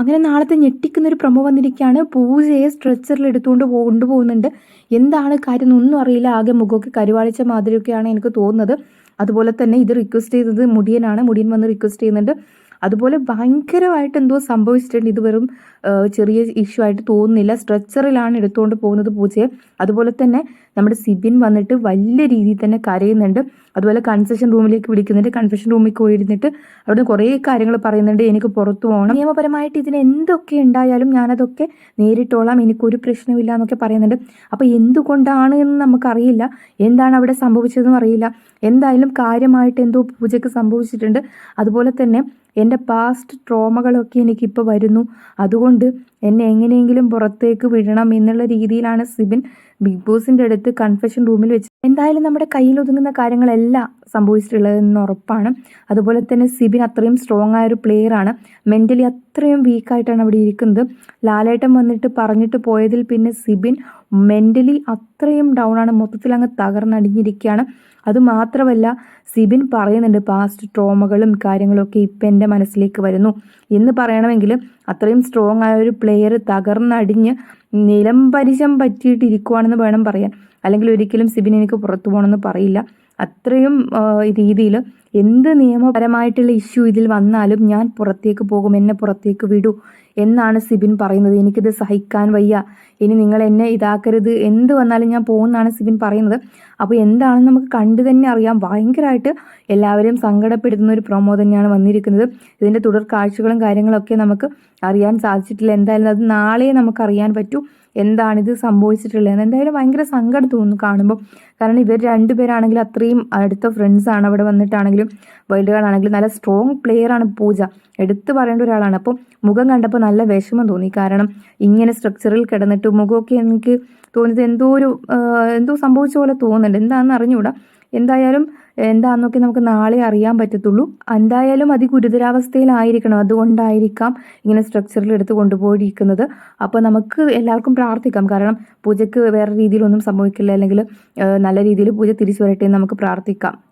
അങ്ങനെ നാളത്തെ ഞെട്ടിക്കുന്ന ഒരു പ്രമോ വന്നിരിക്കുകയാണ്. പൂജയെ സ്ട്രെച്ചറിൽ എടുത്തുകൊണ്ട് കൊണ്ടുപോകുന്നുണ്ട്. എന്താണ് കാര്യം എന്നൊന്നും അറിയില്ല. ആകെ മുഖമൊക്കെ കരുവാളിച്ച മാതിരിയൊക്കെയാണ് എനിക്ക് തോന്നുന്നത്. അതുപോലെ തന്നെ ഇത് റിക്വസ്റ്റ് ചെയ്തത് മുടിയനാണ്. മുടിയൻ വന്ന് റിക്വസ്റ്റ് ചെയ്യുന്നുണ്ട്. അതുപോലെ ഭയങ്കരമായിട്ട് എന്തോ സംഭവിച്ചിട്ടുണ്ട്. ഇത് വെറും ചെറിയ ഇഷ്യൂ ആയിട്ട് തോന്നുന്നില്ല. സ്ട്രെച്ചറിലാണ് എടുത്തുകൊണ്ട് പോകുന്നത് പൂജയെ. അതുപോലെ തന്നെ നമ്മുടെ സിബിൻ വന്നിട്ട് വലിയ രീതിയിൽ തന്നെ കരയുന്നുണ്ട്. അതുപോലെ കൺസെഷൻ റൂമിലേക്ക് വിളിക്കുന്നുണ്ട്. കൺസെഷൻ റൂമിൽ പോയി ഇരുന്നിട്ട് അവിടെ കുറേ കാര്യങ്ങൾ പറയുന്നുണ്ട്. എനിക്ക് പുറത്തു പോകണം. നിയമപരമായിട്ട് ഇതിന് എന്തൊക്കെ ഉണ്ടായാലും ഞാനതൊക്കെ നേരിട്ടോളാം. എനിക്കൊരു പ്രശ്നമില്ല എന്നൊക്കെ പറയുന്നുണ്ട്. അപ്പോൾ എന്തുകൊണ്ടാണ് എന്ന് നമുക്കറിയില്ല. എന്താണ് അവിടെ സംഭവിച്ചതെന്നും അറിയില്ല. എന്തായാലും കാര്യമായിട്ട് എന്തോ പൂജയ്ക്ക് സംഭവിച്ചിട്ടുണ്ട്. അതുപോലെ തന്നെ എന്റെ പാസ്റ്റ് ട്രോമകളൊക്കെ എനിക്കിപ്പോൾ വരുന്നു. അതുകൊണ്ട് എന്നെ എങ്ങനെയെങ്കിലും പുറത്തേക്ക് വിടണം എന്നുള്ള രീതിയിലാണ് സിബിൻ ബിഗ് ബോസിന്റെ അടുത്ത് കൺഫെഷൻ റൂമിൽ വെച്ച് എന്തായാലും നമ്മുടെ കയ്യിൽ ഒതുങ്ങുന്ന കാര്യങ്ങളെല്ലാം സംഭവിച്ചിട്ടുള്ളതെന്ന് ഉറപ്പാണ്. അതുപോലെ തന്നെ സിബിൻ അത്രയും സ്ട്രോങ് ആയ ഒരു പ്ലെയർ ആണ്. മെന്റലി അത്രയും വീക്കായിട്ടാണ് അവിടെ ഇരിക്കുന്നത്. ലാലേട്ടൻ വന്നിട്ട് പറഞ്ഞിട്ട് പോയതിൽ പിന്നെ സിബിൻ മെന്റലി അത്രയും ഡൗൺ ആണ്. മൊത്തത്തിൽ അങ്ങ് തകർന്നടിഞ്ഞിരിക്കുകയാണ്. അതുമാത്രമല്ല സിബിൻ പറയുന്നുണ്ട് പാസ്റ്റ് ട്രോമകളും കാര്യങ്ങളൊക്കെ ഇപ്പം എന്റെ മനസ്സിലേക്ക് വരുന്നു. എന്ന് പറയണമെങ്കിൽ അത്രയും സ്ട്രോങ് ആയ ഒരു പ്ലെയർ തകർന്നടിഞ്ഞ് നിലംപരിശം പറ്റിയിട്ടിരിക്കുവാണെന്ന് വേണം പറയാൻ. അല്ലെങ്കിൽ ഒരിക്കലും സിബിൻ എനിക്ക് പുറത്തു പോകണമെന്ന് പറയില്ല. അത്രയും രീതിയിൽ എന്ത് നിയമപരമായിട്ടുള്ള ഇഷ്യൂ ഇതിൽ വന്നാലും ഞാൻ പുറത്തേക്ക് പോകും എന്നെ പുറത്തേക്ക് വിടൂ എന്നാണ് സിബിൻ പറയുന്നത്. എനിക്കിത് സഹിക്കാൻ വയ്യ. ഇനി നിങ്ങൾ എന്നെ ഇതാക്കരുത്. എന്ത് വന്നാലും ഞാൻ പോകുമെന്നാണ് സിബിൻ പറയുന്നത്. അപ്പോൾ എന്താണെന്ന് നമുക്ക് കണ്ടു തന്നെ അറിയാം. ഭയങ്കരമായിട്ട് എല്ലാവരെയും സങ്കടപ്പെടുത്തുന്ന ഒരു പ്രൊമോ തന്നെയാണ് വന്നിരിക്കുന്നത്. ഇതിന്റെ തുടർ കാഴ്ചകളും കാര്യങ്ങളൊക്കെ നമുക്ക് അറിയാൻ സാധിച്ചിട്ടില്ല. എന്തായാലും അത് നാളെ നമുക്ക് അറിയാൻ പറ്റൂ. എന്താണിത് സംഭവിച്ചിട്ടുള്ളത് എന്തായാലും ഭയങ്കര സങ്കടം തോന്നുന്നു കാണുമ്പോൾ കാരണം ഇവർ രണ്ടുപേരാണെങ്കിൽ അത്രയും അടുത്ത ഫ്രണ്ട്സാണ് അവിടെ വന്നിട്ടാണെങ്കിലും വൈൽഡ് കാർഡ് ആണെങ്കിലും നല്ല സ്ട്രോങ് പ്ലെയർ ആണ് പൂജ. എടുത്തു പറയേണ്ട ഒരാളാണ്. അപ്പോൾ മുഖം കണ്ടപ്പോൾ നല്ല വിഷമം തോന്നി. കാരണം ഇങ്ങനെ സ്ട്രക്ചറിൽ കിടന്നിട്ട് മുഖമൊക്കെ എനിക്ക് തോന്നിയത് എന്തോ ഒരു എന്തോ സംഭവിച്ച പോലെ തോന്നുന്നുണ്ട്. എന്താണെന്ന് അറിഞ്ഞുകൂടാ. എന്തായാലും എന്താണെന്നൊക്കെ നമുക്ക് നാളെ അറിയാൻ പറ്റത്തുള്ളൂ. എന്തായാലും അതിഗുരുതരാവസ്ഥയിലായിരിക്കണം അതുകൊണ്ടായിരിക്കാം ഇങ്ങനെ സ്ട്രക്ചറിൽ എടുത്ത് കൊണ്ടുപോയിരിക്കുന്നത്. അപ്പോൾ നമുക്ക് എല്ലാവർക്കും പ്രാർത്ഥിക്കാം. കാരണം പൂജയ്ക്ക് വേറെ രീതിയിലൊന്നും സംഭവിക്കില്ല. അല്ലെങ്കിൽ നല്ല രീതിയിൽ പൂജ തിരിച്ചു വരട്ടെ എന്ന് നമുക്ക് പ്രാർത്ഥിക്കാം.